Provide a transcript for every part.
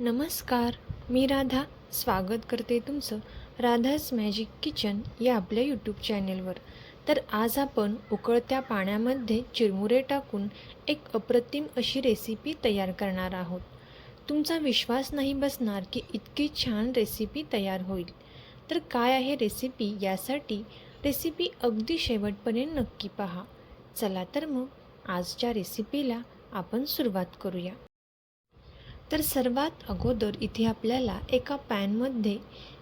नमस्कार मी राधा. स्वागत करते तुमचं राधाज मॅजिक किचन या आपल्या यूट्यूब चॅनेलवर तर आज आपण उकळत्या पाण्यामध्ये चिरमुरे टाकून एक अप्रतिम अशी रेसिपी तयार करणार आहोत. तुमचा विश्वास नाही बसणार की इतकी छान रेसिपी तयार होईल. तर काय आहे रेसिपी यासाठी रेसिपी अगदी शेवटपर्यंत नक्की पहा. चला तर मग आजच्या रेसिपीला आपण सुरुवात करूया. तर सर्वात अगोदर इथे आपल्याला एका पॅनमध्ये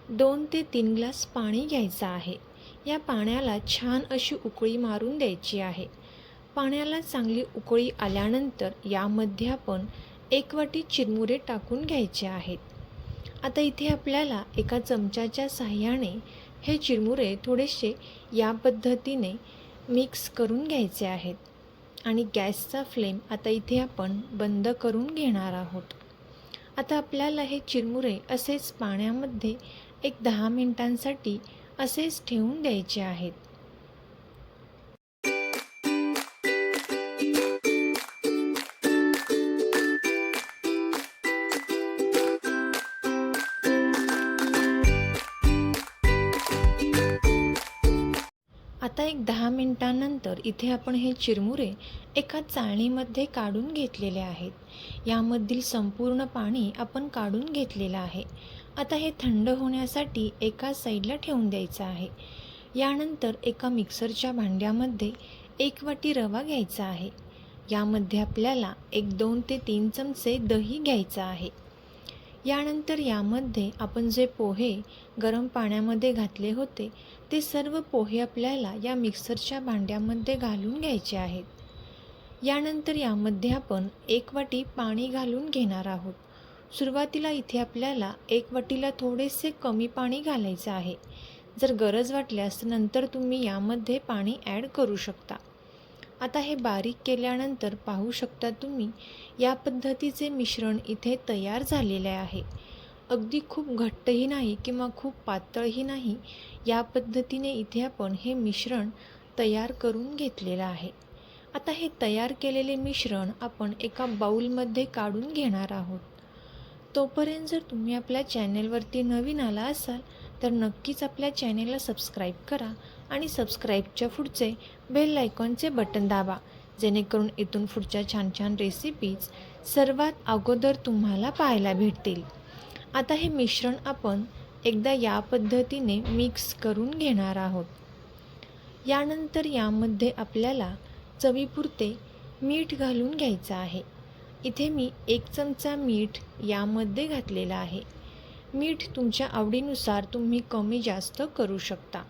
दोन ते तीन ग्लास पाणी घ्यायचं आहे. या पाण्याला छान अशी उकळी मारून द्यायची आहे. पाण्याला चांगली उकळी आल्यानंतर यामध्ये आपण एक वाटी चिरमुरे टाकून घ्यायचे आहेत. आता इथे आपल्याला एका चमच्याच्या साह्याने हे चिरमुरे थोडेसे या पद्धतीने मिक्स करून घ्यायचे आहेत. आणि गॅसचा फ्लेम आता इथे आपण बंद करून घेणार आहोत. आता आपल्याला हे चिरमुरे असेच पाण्यामध्ये एक दहा मिनिटांसाठी असेच ठेवून द्यायचे आहेत. आता एक दहा मिनिटांनंतर इथे आपण हे चिरमुरे एका चाळणीमध्ये काढून घेतलेले आहेत. यामधील संपूर्ण पाणी आपण काढून घेतलेलं आहे. आता हे थंड होण्यासाठी एका साईडला ठेवून द्यायचं आहे. यानंतर एका मिक्सरच्या भांड्यामध्ये एक वाटी रवा घ्यायचा आहे. यामध्ये आपल्याला एक दोन ते तीन चमचे दही घ्यायचं आहे. यानंतर यामध्ये आपण जे पोहे गरम पाण्यामध्ये घातले होते ते सर्व पोहे आपल्याला या मिक्सरच्या भांड्यामध्ये घालून घ्यायचे आहेत. यानंतर यामध्ये आपण एक वाटी पाणी घालून घेणार आहोत. सुरुवातीला इथे आपल्याला एक वाटीला थोडेसे कमी पाणी घालायचं आहे. जर गरज वाटल्यास नंतर तुम्ही यामध्ये पाणी ॲड करू शकता. आता हे बारीक केल्यानंतर पाहू शकता तुम्ही या पद्धतीचे मिश्रण इथे तयार झालेले आहे. अगदी खूप घट्टही नाही किंवा खूप पातळही नाही या पद्धतीने इथे आपण हे मिश्रण तयार करून घेतलेलं आहे. आता हे तयार केलेले मिश्रण आपण एका बाऊलमध्ये काढून घेणार आहोत. तोपर्यंत जर तुम्ही आपल्या चॅनेलवरती नवीन आला असाल तर नक्कीच आपल्या चॅनेलला सबस्क्राईब करा आणि सबस्क्राईबच्या पुढचे बेल आयकॉनचे बटन दाबा जेणेकरून इथून पुढच्या छान छान रेसिपीज सर्वात अगोदर तुम्हाला पाहायला भेटतील. आता हे मिश्रण आपण एकदा या पद्धतीने मिक्स करून घेणार आहोत. यानंतर यामध्ये आपल्याला चवीपुरते मीठ घालून घ्यायचं आहे. इथे मी एक चमचा मीठ यामध्ये घातलेला आहे. मीठ तुमच्या आवडीनुसार तुम्ही कमी जास्त करू शकता.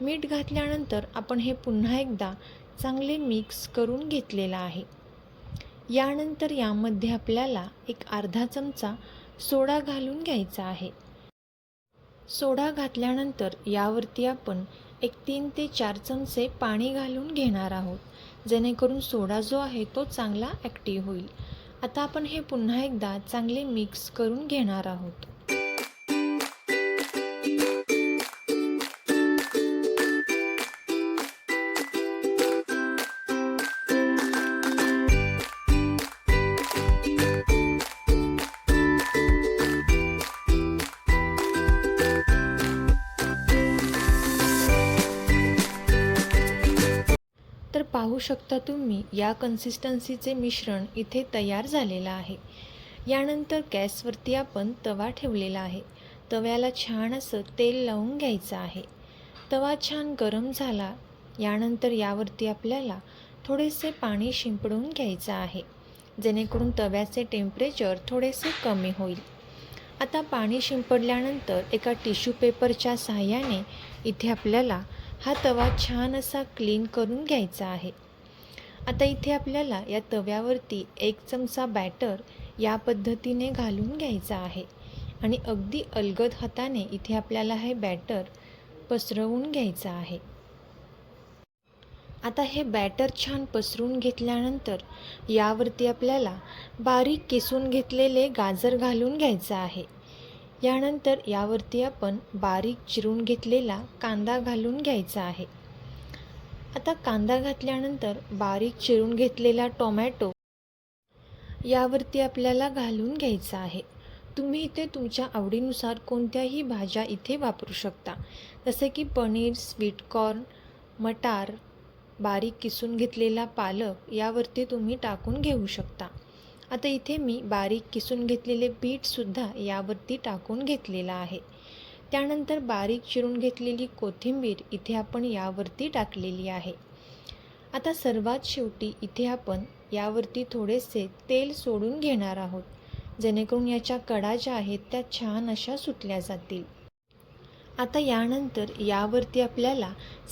मीठ घातल्यानंतर आपण हे पुन्हा एकदा चांगले मिक्स करून घेतलेलं आहे. यानंतर यामध्ये आपल्याला एक अर्धा चमचा सोडा घालून घ्यायचा आहे. सोडा घातल्यानंतर यावरती आपण एक तीन ते चार चमचे पाणी घालून घेणार आहोत. जेणेकरून सोडा जो आहे तो चांगला ॲक्टिव्ह होईल. आता आपण हे पुन्हा एकदा चांगले मिक्स करून घेणार आहोत. पाहू शकता तुम्ही या कन्सिस्टन्सीचे मिश्रण इथे तयार झालेलं आहे. यानंतर गॅसवरती आपण तवा ठेवलेला आहे. तव्याला छान असं तेल लावून घ्यायचं आहे. तवा छान गरम झाला. यानंतर यावरती आपल्याला थोडेसे पाणी शिंपडून घ्यायचं आहे. जेणेकरून तव्याचे टेम्परेचर थोडेसे कमी होईल. आता पाणी शिंपडल्यानंतर एका टिश्यू पेपरच्या सहाय्याने इथे आपल्याला हा तवा छान असा क्लीन करून घ्यायचा आहे. आता इथे आपल्याला या तव्यावरती एक चमचा बॅटर या पद्धतीने घालून घ्यायचा आहे. आणि अगदी अलगद हाताने इथे आपल्याला हे बॅटर पसरवून घ्यायचं आहे. आता हे बॅटर छान पसरून घेतल्यानंतर यावरती आपल्याला बारीक किसून घेतलेले गाजर घालून घ्यायचं आहे. यानंतर यावरती आपण बारीक चिरून घेतलेला कांदा घालून घ्यायचा आहे. आता कांदा घातल्यानंतर बारीक चिरून घेतलेला टोमॅटो यावरती आपल्याला घालून घ्यायचा आहे. तुम्ही इथे तुमच्या आवडीनुसार कोणत्याही भाज्या इथे वापरू शकता. जसे की पनीर स्वीट कॉर्न मटार बारीक किसून घेतलेला पालक यावरती तुम्ही टाकून घेऊ शकता. आता इथे मी बारीक किसून घेतलेले बीटसुद्धा यावरती टाकून घेतलेला आहे. त्यानंतर बारीक चिरून घेतलेली कोथिंबीर इथे आपण यावरती टाकलेली आहे. आता सर्वात शेवटी इथे आपण यावरती थोडेसे तेल सोडून घेणार आहोत जेणेकरून याच्या कडा ज्या आहेत त्या छान अशा सुटल्या जातील. आता यानंतर यावरती आपल्याला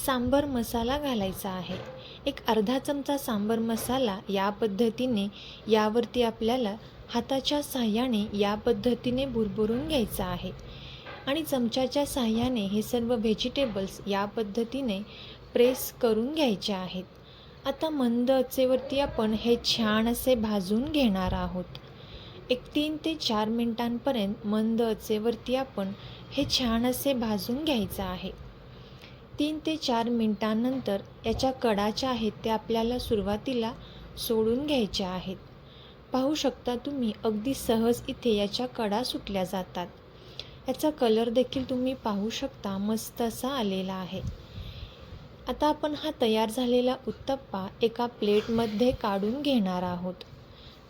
सांबर मसाला घालायचा आहे. एक अर्धा चमचा सांबर मसाला या पद्धतीने यावरती आपल्याला हाताच्या साह्याने या पद्धतीने भुरभुरून घ्यायचा आहे. आणि चमच्याच्या साह्याने हे सर्व व्हेजिटेबल्स या पद्धतीने प्रेस करून घ्यायचे आहेत. आता मंद अचेवरती आपण हे छान असे भाजून घेणार आहोत. एक तीन ते चार मिनटांपर्यंत मंद अचेवरती आपण हे छान असे भाजून घ्यायचं आहे. तीन ते चार मिनटांनंतर याच्या कडा ज्या आहेत त्या आपल्याला सुरुवातीला सोडून घ्यायच्या आहेत. पाहू शकता तुम्ही अगदी सहज इथे याच्या कडा सुटल्या जातात. याचा कलर देखील तुम्ही पाहू शकता मस्त असा आलेला आहे. आता आपण हा तयार झालेला उत्तप्पा एका प्लेटमध्ये काढून घेणार आहोत.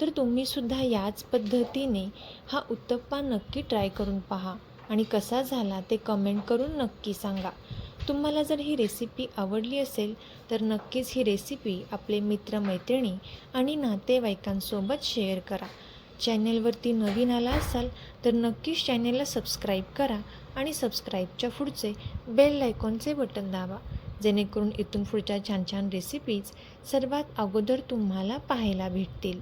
तर तुम्हीसुद्धा याच पद्धतीने हा उत्तप्पा नक्की ट्राय करून पहा. आणि कसा झाला ते कमेंट करून नक्की सांगा. तुम्हाला जर ही रेसिपी आवडली असेल तर नक्कीच ही रेसिपी आपले मित्रमैत्रिणी आणि नातेवाईकांसोबत शेअर करा. चॅनेलवरती नवीन आला असाल तर नक्कीच चॅनेलला सबस्क्राईब करा आणि सबस्क्राईबच्या पुढचे बेल आयकॉनचे बटन दाबा. जेणेकरून इथून पुढच्या छान छान रेसिपीज सर्वात अगोदर तुम्हाला पाहायला भेटतील.